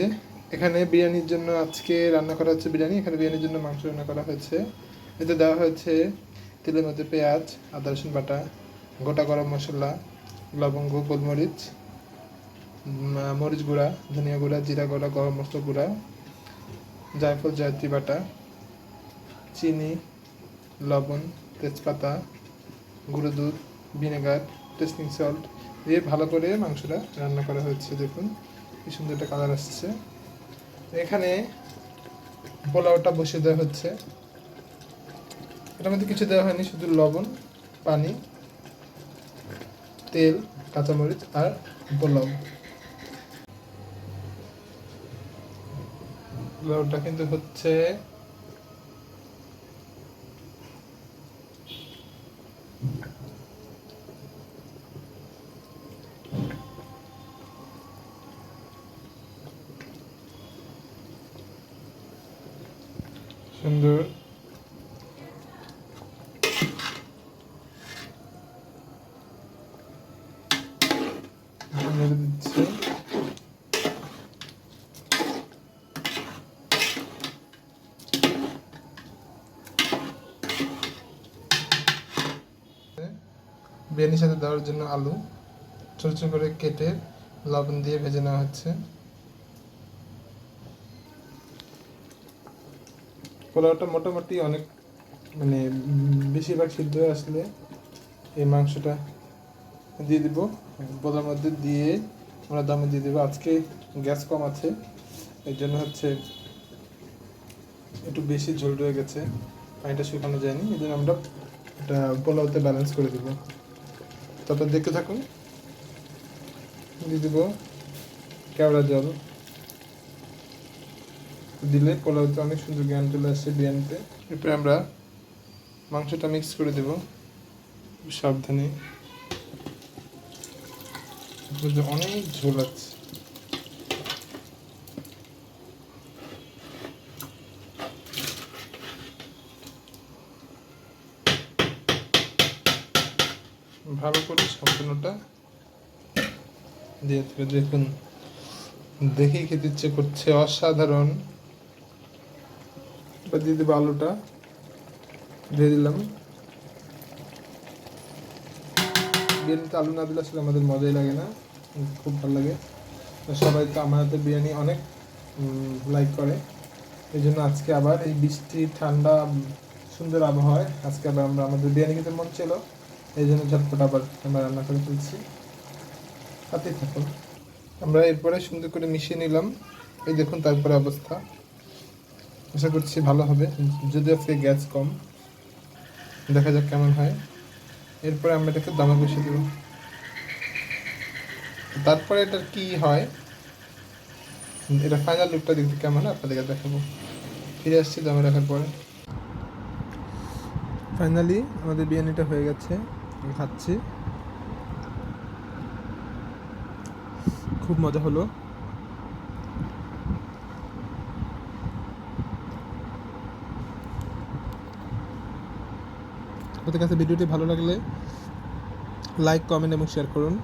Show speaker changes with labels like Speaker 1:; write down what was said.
Speaker 1: যে এখানে বিরিয়ানির জন্য আজকে রান্না করা হচ্ছে বিরিয়ানি, এখানে বিরিয়ানির জন্য মাংস রান্না করা হয়েছে। এতে দেওয়া হয়েছে তেলের মধ্যে পেঁয়াজ, আদা, রসুন বাটা, গোটা গরম মশলা, লবঙ্গ, গোলমরিচ মরিচ গুঁড়া, ধনিয়া গুঁড়া, জিরা গুঁড়া, গরম মশলা গুঁড়া, জায়ফল জয়ত্রী বাটা, চিনি, লবণ, তেজপাতা, গুঁড়ো দুধ, ভিনেগার, টেস্টিং সল্ট, দিয়ে ভালো করে মাংসটা রান্না করা হয়েছে। দেখুন কি সুন্দর একটা কালার আসছে। এখানে পোলাওটা বসিয়ে দেওয়া হচ্ছে। এটার মধ্যে কিছু দেওয়া হয়নি, শুধু লবণ, পানি, তেল, কাঁচামরিচ আর পোলাও। পোলাওটা কিন্তু হচ্ছে নেড়ে দিচ্ছে বিরিয়ানির সাথে দেওয়ার জন্য আলু, ছোট ছোট করে কেটে লবণ দিয়ে ভেজে নেওয়া হচ্ছে। পোলাওটা মোটামুটি অনেক মানে বেশিরভাগ সিদ্ধ হয়ে আসলে এই মাংসটা দিয়ে দিব। পোলার মধ্যে দিয়ে আমরা দামে দিয়ে দেবো। আজকে গ্যাস কম আছে, এই জন্য হচ্ছে একটু বেশি ঝোল রয়ে গেছে, পানিটা শুকানো যায়নি, এই জন্য আমরা এটা পোলাওতে ব্যালেন্স করে দেবো। তারপর দেখতে থাকুন। দিয়ে দেবো কেওড়া জল। দিলে পোলাওতে অনেক সুন্দর জ্ঞান চলে আসছে বিরিয়ানিতে। এরপরে আমরা মাংসটা মিক্স করে দেব। সাবধানে। অনেক ঝোল আছে। ভালো করে সম্পূর্ণটা দিয়ে দেবে। দেখুন, দেখেই খেতে ইচ্ছে করছে। অসাধারণ। এবার দিয়ে দেবো আলুটা। দিয়ে দিলাম। বিরিয়ানিতে আলু না দিলে আসলে আমাদের মজাই লাগে না। খুব ভালো লাগে। সবাই তো আমার হাতে বিরিয়ানি অনেক লাইক করে। এই জন্য আজকে আবার এই বৃষ্টি, ঠান্ডা, সুন্দর আবহাওয়ায় আজকে আবার আমরা আমাদের বিরিয়ানি খেতে মন ছিল। এই জন্য ঝটপট আবার আমরা রান্না করে ফেলছি। হাতেই থাকুন। আমরা এরপরে সুন্দর করে মিশিয়ে নিলাম। এই দেখুন তারপরে অবস্থা। আশা করছি ভালো হবে। যদি আজকে গ্যাস কম। দেখা যাক কেমন হয়। এরপরে আমরা এটাকে দামে বসিয়ে দেবো। তারপরে এটার কি হয়? এটা ফাইনাল লুকটা দেখতে কেমন আপনাদেরকে দেখাবো। ফিরে আসছি দামে রাখার পরে। ফাইনালি আমাদের বিরিয়ানিটা হয়ে গেছে। খাচ্ছি। খুব মজা হলো। আপনাদের কাছে ভিডিওটি ভালো লাগলে লাইক কমেন্ট এবং শেয়ার করুন।